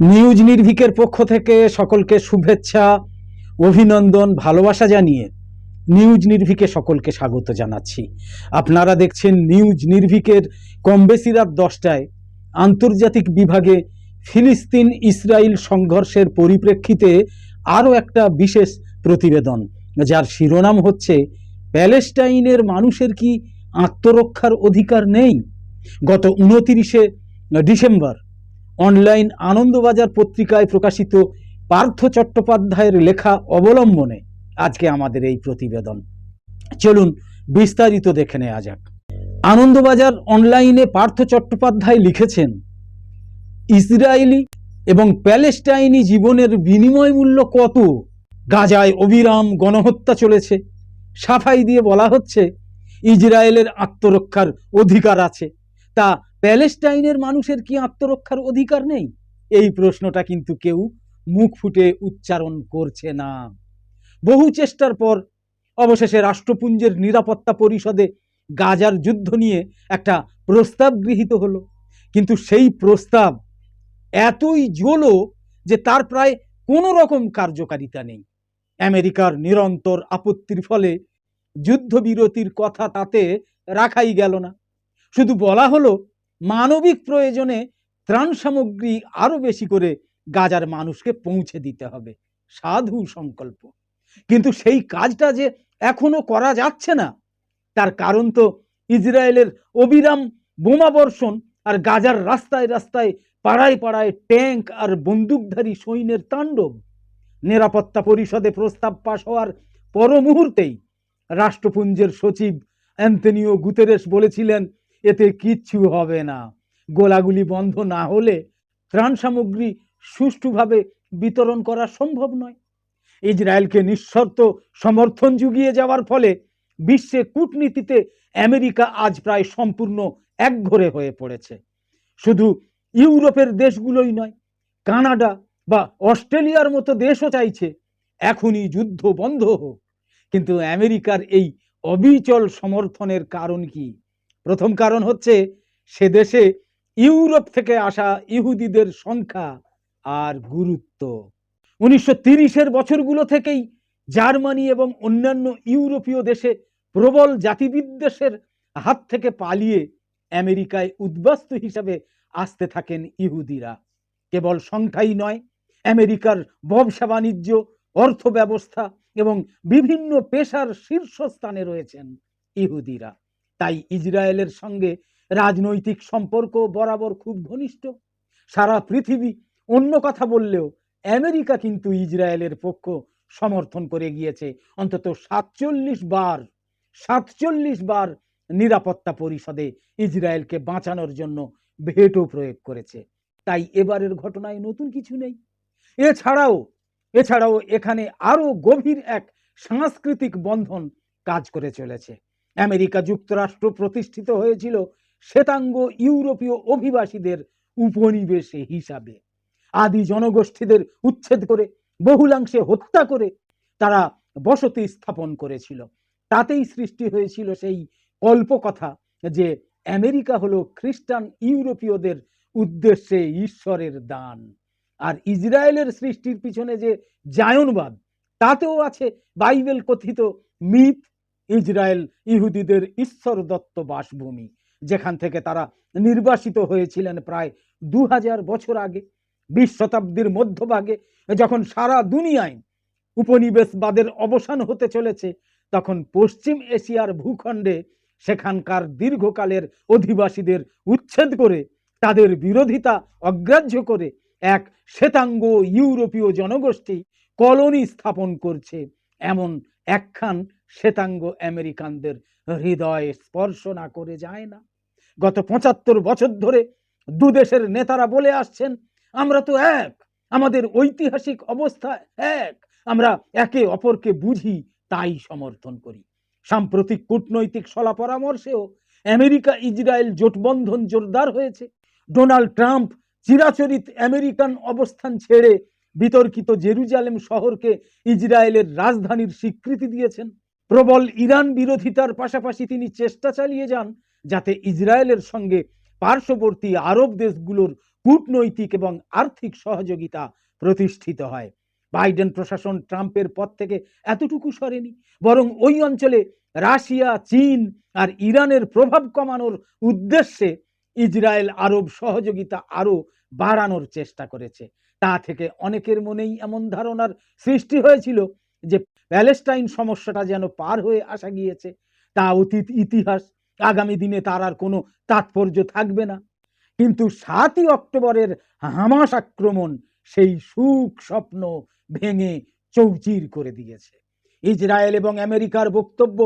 News নির্ভিকের পক্ষ থেকে সকলকে শুভেচ্ছা, অভিনন্দন, ভালোবাসা জানিয়ে নিউজ নির্ভিকে সকলকে স্বাগত জানাচ্ছি। আপনারা দেখছেন নিউজ নির্ভিকের কম বেশি রাত দশটায় আন্তর্জাতিক বিভাগে ফিলিস্তিন ইসরায়েল সংঘর্ষের পরিপ্রেক্ষিতে আরও একটা বিশেষ প্রতিবেদন, যার শিরোনাম হচ্ছে, প্যালেস্টাইনের মানুষের কি আত্মরক্ষার অধিকার নেই? গত উনতিরিশে ডিসেম্বর অনলাইন আনন্দবাজার পত্রিকায় প্রকাশিত পার্থ চট্টোপাধ্যায়ের লেখা অবলম্বনে আজকে আমাদের এই প্রতিবেদন। চলুন বিস্তারিত দেখে নেওয়া যাক। আনন্দবাজার অনলাইনে পার্থ চট্টোপাধ্যায় লিখেছেন, ইসরায়েলি এবং প্যালেস্টাইনি জীবনের বিনিময় মূল্য কত? গাজায় অবিরাম গণহত্যা চলেছে। সাফাই দিয়ে বলা হচ্ছে, ইসরায়েলের আত্মরক্ষার অধিকার আছে। তা প্যালেস্টাইনের মানুষের কি আত্মরক্ষার অধিকার নেই? এই প্রশ্নটা কিন্তু কেউ মুখ ফুটে উচ্চারণ করছে না। বহু চেষ্টার পর অবশেষে রাষ্ট্রপুঞ্জের নিরাপত্তা পরিষদে গাজার যুদ্ধ নিয়ে একটা প্রস্তাব গৃহীত হলো। কিন্তু সেই প্রস্তাব এতই জোলো যে তার প্রায় কোনো রকম কার্যকারিতা নেই। আমেরিকার নিরন্তর আপত্তির ফলে যুদ্ধবিরতির কথা তাতে রাখাই গেল না। শুধু বলা হলো মানবিক প্রয়োজনে ত্রাণ সামগ্রী আরও বেশি করে গাজার মানুষকে পৌঁছে দিতে হবে। সাধু সংকল্প। কিন্তু সেই কাজটা যে এখনও করা যাচ্ছে না, তার কারণ তো ইসরায়েলের অবিরাম বোমাবর্ষণ আর গাজার রাস্তায় রাস্তায় পাড়ায় পাড়ায় ট্যাঙ্ক আর বন্দুকধারী সৈন্যের তাণ্ডব। নিরাপত্তা পরিষদে প্রস্তাব পাশ হওয়ার পর মুহূর্তেই রাষ্ট্রপুঞ্জের সচিব অ্যান্টনিও গুতেরেস বলেছিলেন এতে কিচ্ছু হবে না। গোলাগুলি বন্ধ না হলে ত্রাণ সামগ্রী সুষ্ঠুভাবে বিতরণ করা সম্ভব নয়। ইসরায়েলকে নিঃশর্ত সমর্থন জুগিয়ে যাওয়ার ফলে বিশ্বে কূটনীতিতে আমেরিকা আজ প্রায় সম্পূর্ণ একঘরে হয়ে পড়েছে। শুধু ইউরোপের দেশগুলোই নয়, কানাডা বা অস্ট্রেলিয়ার মতো দেশও চাইছে, এখনই যুদ্ধ বন্ধ হোক। কিন্তু আমেরিকার এই অবিচল সমর্থনের কারণ কি? প্রথম কারণ হচ্ছে সে দেশে ইউরোপ থেকে আসা ইহুদিদের সংখ্যা আর গুরুত্ব। উনিশশো তিরিশের বছরগুলো থেকেই জার্মানি এবং অন্যান্য ইউরোপীয় দেশে প্রবল জাতিবিদ্বেষের হাত থেকে পালিয়ে আমেরিকায় উদ্বাস্তু হিসাবে আসতে থাকেন ইহুদিরা। কেবল সংখ্যাই নয়, আমেরিকার ব্যবসা বাণিজ্য অর্থ ব্যবস্থা এবং বিভিন্ন পেশার শীর্ষস্থানে রয়েছেন ইহুদিরা। তাই ইসরায়েলের সঙ্গে রাজনৈতিক সম্পর্ক বরাবর খুব ঘনিষ্ঠ। সারা পৃথিবী অন্য কথা বললেও আমেরিকা কিন্তু ইসরায়েলের পক্ষ সমর্থন করে গিয়েছে। অন্তত সাতচল্লিশ বার সাতচল্লিশ বার নিরাপত্তা পরিষদে ইসরায়েলকে বাঁচানোর জন্য ভেটো প্রয়োগ করেছে। তাই এবারের ঘটনায় নতুন কিছু নেই। এছাড়াও এছাড়াও এখানে আরও গভীর এক সাংস্কৃতিক বন্ধন কাজ করে চলেছে। আমেরিকা যুক্তরাষ্ট্র প্রতিষ্ঠিত হয়েছিল শ্বেতাঙ্গ ইউরোপীয় অভিবাসীদের উপনিবেশে হিসাবে। আদি জনগোষ্ঠীদের উচ্ছেদ করে, বহুলাংশে হত্যা করে তারা বসতি স্থাপন করেছিল। তাতেই সৃষ্টি হয়েছিল সেই কল্পকথা যে আমেরিকা হলো খ্রিস্টান ইউরোপীয়দের উদ্দেশ্যে ঈশ্বরের দান। আর ইসরায়েলের সৃষ্টির পিছনে যে জায়নবাদ, তাতেও আছে বাইবেল কথিত মিথ ইসরায়েল ইহুদিদের ঈশ্বর দত্ত বাসভূমি, যেখান থেকে তারা নির্বাসিত হয়েছিলেন প্রায় দু হাজার বছর আগে বিশ শতাব্দীর মধ্যভাগে, যখন সারা দুনিয়ায় উপনিবেশবাদের অবসান হতে চলেছে, তখন পশ্চিম এশিয়ার ভূখণ্ডে সেখানকার দীর্ঘকালের অধিবাসীদের উচ্ছেদ করে, তাদের বিরোধিতা অগ্রাহ্য করে এক শ্বেতাঙ্গ ইউরোপীয় জনগোষ্ঠী কলোনি স্থাপন করছে। এমন একখান শ্বেতাঙ্গ আমেরিকানদের হৃদয়ে স্পর্শ না করে যায় না। গত পঁচাত্তর বছর ধরে দু দেশের নেতারা বলে আসছেন, আমরা তো এক, আমাদের ঐতিহাসিক অবস্থা এক, আমরা একে অপরকে বুঝি, তাই সমর্থন করি। সাম্প্রতিক কূটনৈতিক সলা পরামর্শেও আমেরিকা ইসরায়েল জোটবন্ধন জোরদার হয়েছে। ডোনাল্ড ট্রাম্প চিরাচরিত আমেরিকান অবস্থান ছেড়ে বিতর্কিত জেরুজালেম শহরকে ইসরায়েলের রাজধানীর স্বীকৃতি দিয়েছেন। প্রবল ইরান বিরোধিতার পাশাপাশি তিনি চেষ্টা চালিয়ে যান যাতে ইসরায়েলের সঙ্গে পার্শ্ববর্তী আরব দেশগুলোর কূটনৈতিক এবং আর্থিক সহযোগিতা প্রতিষ্ঠিত হয়। বাইডেন প্রশাসন ট্রাম্পের পথ থেকে এতটুকু সরেনি, বরং ওই অঞ্চলে রাশিয়া, চীন আর ইরানের প্রভাব কমানোর উদ্দেশ্যে ইসরায়েল আরব সহযোগিতা আরও বাড়ানোর চেষ্টা করেছে। তা থেকে অনেকের মনেই এমন ধারণার সৃষ্টি হয়েছিল যে প্যালেস্টাইন সমস্যাটা যেন পার হয়ে আসা গিয়েছে, তা অতীত ইতিহাস আগামী দিনে তার আর কোনো তাৎপর্য থাকবে না। কিন্তু সাতই অক্টোবরের হামাস আক্রমণ সেই সুখ স্বপ্ন ভেঙে চৌচির করে দিয়েছে। ইসরায়েল এবং আমেরিকার বক্তব্য,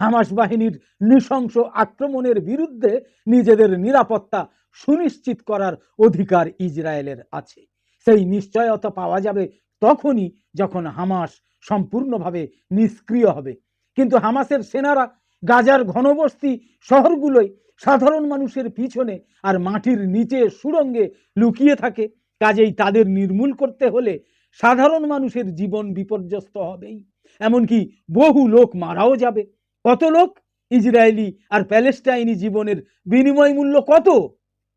হামাস বাহিনীর নৃশংস আক্রমণের বিরুদ্ধে নিজেদের নিরাপত্তা সুনিশ্চিত করার অধিকার ইসরায়েলের আছে। সেই নিশ্চয়তা পাওয়া যাবে তখনই যখন হামাস সম্পূর্ণভাবে নিষ্ক্রিয় হবে। কিন্তু হামাসের সেনারা গাজার ঘনবস্তি শহরগুলোয় সাধারণ মানুষের পিছনে আর মাটির নিচে সুড়ঙ্গে লুকিয়ে থাকে, কাজেই তাদের নির্মূল করতে হলে সাধারণ মানুষের জীবন বিপর্যস্ত হবেই। এমনকি বহু লোক মারাও যাবে। কত লোক? ইসরায়েলি আর প্যালেস্টাইনি জীবনের বিনিময় মূল্য কত?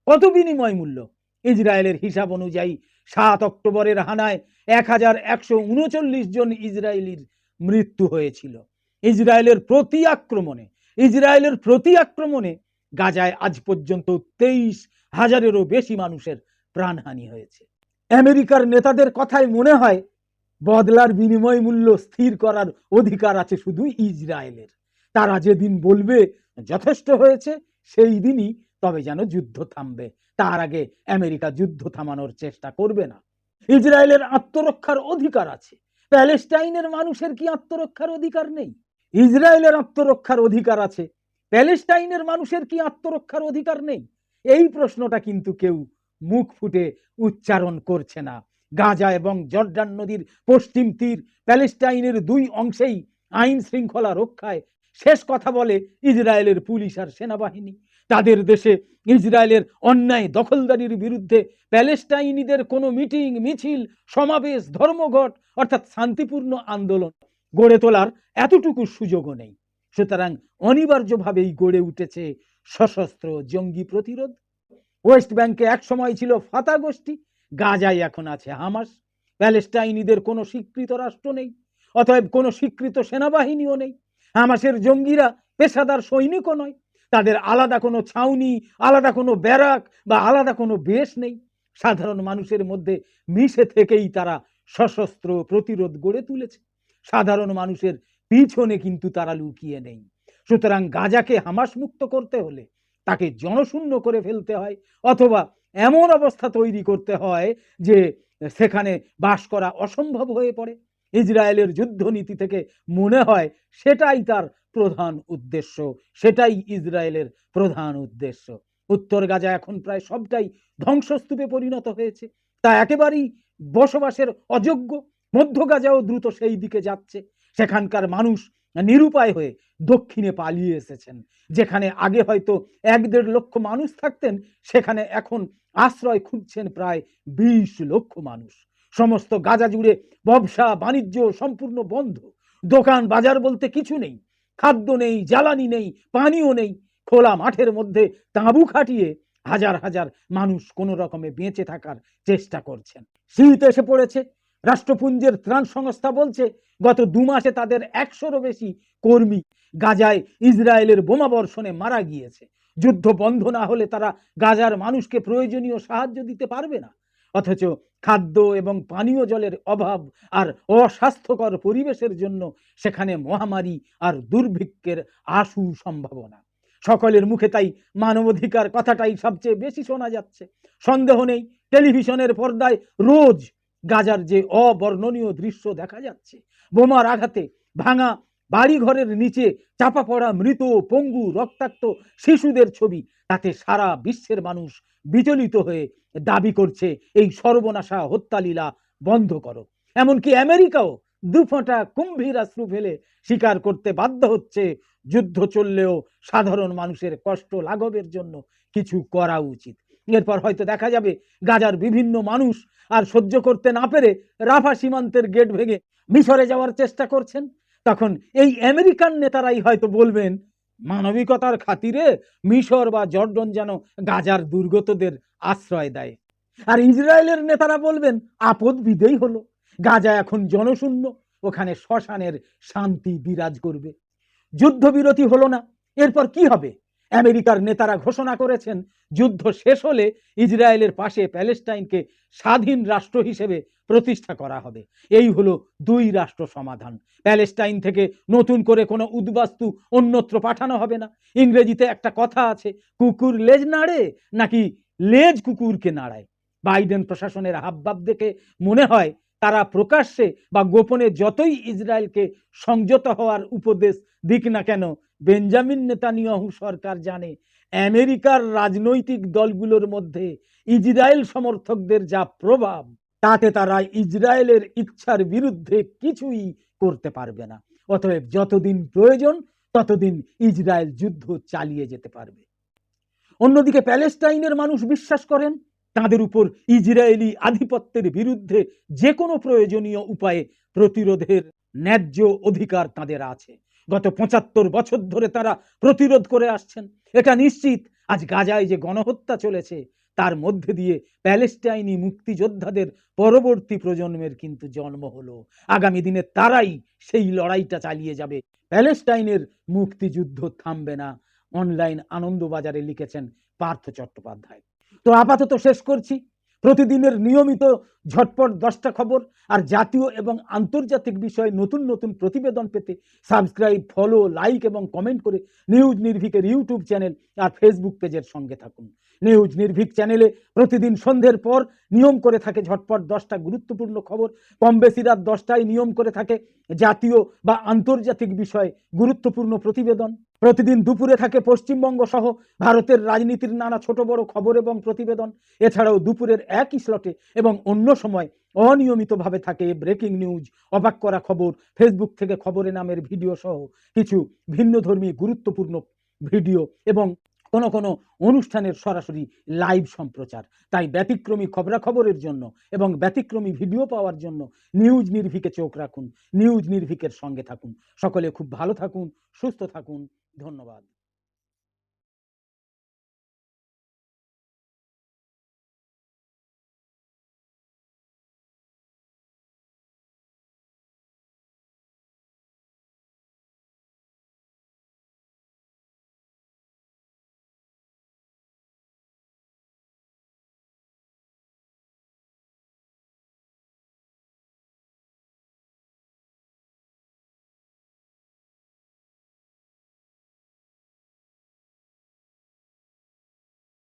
কত বিনিময় মূল্য? ইসরায়েলের হিসাব অনুযায়ী সাত অক্টোবরের হানায় এক হাজার একশো উনচল্লিশ জন ইসরায়েলির মৃত্যু হয়েছিল। ইসরায়েলের প্রতি আক্রমণে, ইসরায়েলের প্রতি আক্রমণে গাজায় আজ পর্যন্ত তেইশ হাজারেরও বেশি মানুষের প্রাণহানি হয়েছে। আমেরিকার নেতাদের কথায় মনে হয়, বদলার বিনিময় মূল্য স্থির করার অধিকার আছে শুধু ইসরায়েলের। তারা যেদিন বলবে যথেষ্ট হয়েছে, সেই দিনই তবে যেন যুদ্ধ থামবে। তার আগে আমেরিকা যুদ্ধ থামানোর চেষ্টা করবে না। ইসরায়েলের আত্মরক্ষার অধিকার আছে। প্যালেস্টাইনের মানুষের কি আত্মরক্ষার অধিকার নেই? ইসরায়েলের আত্মরক্ষার অধিকার আছে। প্যালেস্টাইনের মানুষের কি আত্মরক্ষার অধিকার নেই? এই প্রশ্নটা কিন্তু কেউ মুখ ফুটে উচ্চারণ করছে না। গাজা এবং জর্ডান নদীর পশ্চিম তীর প্যালেস্টাইনের দুই অংশেই আইন শৃঙ্খলা রক্ষায় শেষ কথা বলে ইসরায়েলের পুলিশ আর সেনাবাহিনী। তাদের দেশে ইসরায়েলের অন্যায় দখলদারির বিরুদ্ধে প্যালেস্টাইনিদের কোনো মিটিং, মিছিল, সমাবেশ, ধর্মঘট, অর্থাৎ শান্তিপূর্ণ আন্দোলন গড়ে তোলার এতটুকু সুযোগও নেই। সুতরাং অনিবার্যভাবেই গড়ে উঠেছে সশস্ত্র জঙ্গি প্রতিরোধ। ওয়েস্ট ব্যাংকে এক সময় ছিল ফাতা গোষ্ঠী, গাজায় এখন আছে হামাস। প্যালেস্টাইনিদের কোনো স্বীকৃত রাষ্ট্র নেই, অতএব কোনো স্বীকৃত সেনাবাহিনীও নেই। হামাসের জঙ্গিরা পেশাদার সৈনিকও নয়। তাদের আলাদা কোনো ছাউনি, আলাদা কোনো ব্যারাক বা আলাদা কোনো বেশ নেই। সাধারণ মানুষের মধ্যে মিশে থেকেই তারা সশস্ত্র প্রতিরোধ গড়ে তুলেছে। সাধারণ মানুষের পিছনে কিন্তু তারা লুকিয়ে নেই। সুতরাং গাজাকে হামাস মুক্ত করতে হলে তাকে জনশূন্য করে ফেলতে হয় অথবা এমন অবস্থা তৈরি করতে হয় যে সেখানে বাস করা অসম্ভব হয়ে পড়ে। ইসরায়েলের যুদ্ধনীতি থেকে মনে হয় সেটাই তার প্রধান উদ্দেশ্য, সেটাই ইসরায়েলের প্রধান উদ্দেশ্য। উত্তর গাজা এখন প্রায় সবটাই ধ্বংসস্তূপে পরিণত হয়েছে। তা একেবারেই বসবাসের অযোগ্য। মধ্য গাজাও দ্রুত সেই দিকে যাচ্ছে। সেখানকার মানুষ নিরুপায় হয়ে দক্ষিণে পালিয়ে এসেছেন। যেখানে আগে হয়তো এক দেড় লক্ষ মানুষ থাকতেন, সেখানে এখন আশ্রয় খুঁজছেন প্রায় বিশ লক্ষ মানুষ। সমস্ত গাজা জুড়ে ব্যবসা, বাণিজ্য সম্পূর্ণ বন্ধ। দোকান, বাজার বলতে কিছু নেই। খাদ্য নেই, জ্বালানি নেই পানিও নেই। খোলা মাঠের মধ্যে তাঁবু খাটিয়ে হাজার হাজার মানুষ কোনো রকমে বেঁচে থাকার চেষ্টা করছেন। শীত এসে পড়েছে। রাষ্ট্রপুঞ্জের ত্রাণ সংস্থা বলছে, গত দু মাসে তাদের একশোরও বেশি কর্মী গাজায় ইসরায়েলের বোমা বর্ষণে মারা গিয়েছে। যুদ্ধ বন্ধ না হলে তারা গাজার মানুষকে প্রয়োজনীয় সাহায্য দিতে পারবে না। অথচ খাদ্য এবং পানীয় জলের অভাব আর অস্বাস্থ্যকর পরিবেশের জন্য সেখানে মহামারী আর দুর্ভিক্ষের আশু সম্ভাবনা। সকলের মুখে তাই মানবাধিকার কথাটাই সবচেয়ে বেশি শোনা যাচ্ছে। সন্দেহ নেই, টেলিভিশনের পর্দায় রোজ গাজার যে অবর্ণনীয় দৃশ্য দেখা যাচ্ছে। বোমার আঘাতে ভাঙা বাড়িঘরের নিচে চাপা পড়া মৃত, পঙ্গু, রক্তাক্ত শিশুদের ছবি। তাতে সারা বিশ্বের মানুষ বিচলিত হয়ে দাবি করছে, এই সর্বনাশা হত্যালীলা বন্ধ করো। এমনকি আমেরিকাও দুফোঁটা কুম্ভীর আশ্রু ফেলে স্বীকার করতে বাধ্য হচ্ছে। যুদ্ধ চললেও সাধারণ মানুষের কষ্ট লাঘবের জন্য কিছু করা উচিত। এরপর হয়তো দেখা যাবে গাজার বিভিন্ন মানুষ আর সহ্য করতে না পেরে রাফা সীমান্তের গেট ভেঙে মিশরে যাওয়ার চেষ্টা করছেন। তখন এই আমেরিকান নেতারাই হয়তো বলবেন, মানবিকতার খাতিরে মিশর বা জর্ডন যেন গাজার দুর্গতদের আশ্রয় দেয়। আর ইসরায়েলের নেতারা বলবেন, আপদ বিদেই হলো। গাজা এখন জনশূন্য, ওখানে শ্মশানের শান্তি বিরাজ করবে। যুদ্ধবিরতি হলো না, এরপর কি হবে? আমেরিকার নেতারা ঘোষণা করেছেন, যুদ্ধ শেষ হলে ইসরায়েলের পাশে প্যালেস্টাইনকে স্বাধীন রাষ্ট্র হিসেবে প্রতিষ্ঠা করা হবে। এই হলো দুই রাষ্ট্র সমাধান। প্যালেস্টাইন থেকে নতুন করে কোনো উদ্বাস্তু অন্যত্র পাঠানো হবে না। ইংরেজিতে একটা কথা আছে, কুকুর লেজ নাড়ে নাকি লেজ কুকুরকে নাড়ায়? বাইডেন প্রশাসনের হাবভাব দেখে মনে হয় তারা প্রকাশ্যে বা গোপনে যতই ইসরায়েলকে সংযত হওয়ার উপদেশ দিক না কেন বেঞ্জামিন নেতানিয়াহু সরকার জানে, আমেরিকার রাজনৈতিক দলগুলোর মধ্যে ইসরায়েল সমর্থকদের যা প্রভাব, তাতে তারা ইসরায়েলের ইচ্ছার বিরুদ্ধে কিছুই করতে পারবে না। অতএব যতদিন প্রয়োজন, ততদিন ইসরায়েল যুদ্ধ চালিয়ে যেতে পারবে। অন্যদিকে প্যালেস্টাইনের মানুষ বিশ্বাস করেন, তাদের উপর ইসরায়েলি আধিপত্যের বিরুদ্ধে যে কোনো প্রয়োজনীয় উপায়ে প্রতিরোধের ন্যায্য অধিকার তাদের আছে। গত পঁচাত্তর বছর ধরে তারা প্রতিরোধ করে আসছেন। এটা নিশ্চিত। আজ গাজায় যে গণহত্যা চলেছে, তার মধ্যে দিয়ে প্যালেস্টাইনি মুক্তিযোদ্ধাদের পরবর্তী প্রজন্মের কিন্তু জন্ম হলো। আগামী দিনে তারাই সেই লড়াইটা চালিয়ে যাবে। প্যালেস্টাইনের মুক্তিযুদ্ধ থামবে না। অনলাইন আনন্দবাজারে লিখেছেন পার্থ চট্টোপাধ্যায়। তো আপাতত শেষ করছি। প্রতিদিনের নিয়মিত ঝটপট দশটা খবর আর জাতীয় এবং আন্তর্জাতিক বিষয়ে নতুন নতুন প্রতিবেদন পেতে সাবস্ক্রাইব, ফলো, লাইক এবং কমেন্ট করে নিউজ নির্ভিকের ইউটিউব চ্যানেল আর ফেসবুক পেজের সঙ্গে থাকুন। নিউজ নির্ভীক চ্যানেলে প্রতিদিন সন্ধ্যের পর নিয়ম করে থাকে ঝটপট দশটা গুরুত্বপূর্ণ খবর। কম বেশি রাত দশটায় নিয়ম করে থাকে জাতীয় বা আন্তর্জাতিক বিষয়ে গুরুত্বপূর্ণ প্রতিবেদন। প্রতিদিন দুপুরে থাকে পশ্চিমবঙ্গ সহ ভারতের রাজনীতির নানা ছোট বড় খবর এবং প্রতিবেদন। এছাড়াও দুপুরের একই স্লটে এবং অন্য সময় অনিয়মিতভাবে থাকে ব্রেকিং নিউজ, অবাক করা খবর, ফেসবুক থেকে খবরে নামের ভিডিও সহ কিছু ভিন্নধর্মী গুরুত্বপূর্ণ ভিডিও এবং কোনো কোনো অনুষ্ঠানের সরাসরি লাইভ সম্প্রচার। তাই ব্যতিক্রমী খবরাখবরের জন্য এবং ব্যতিক্রমী ভিডিও পাওয়ার জন্য নিউজ নির্ভিকে চোখ রাখুন, নিউজ নির্ভিকের সঙ্গে থাকুন। সকলে খুব ভালো থাকুন, সুস্থ থাকুন। ধন্যবাদ।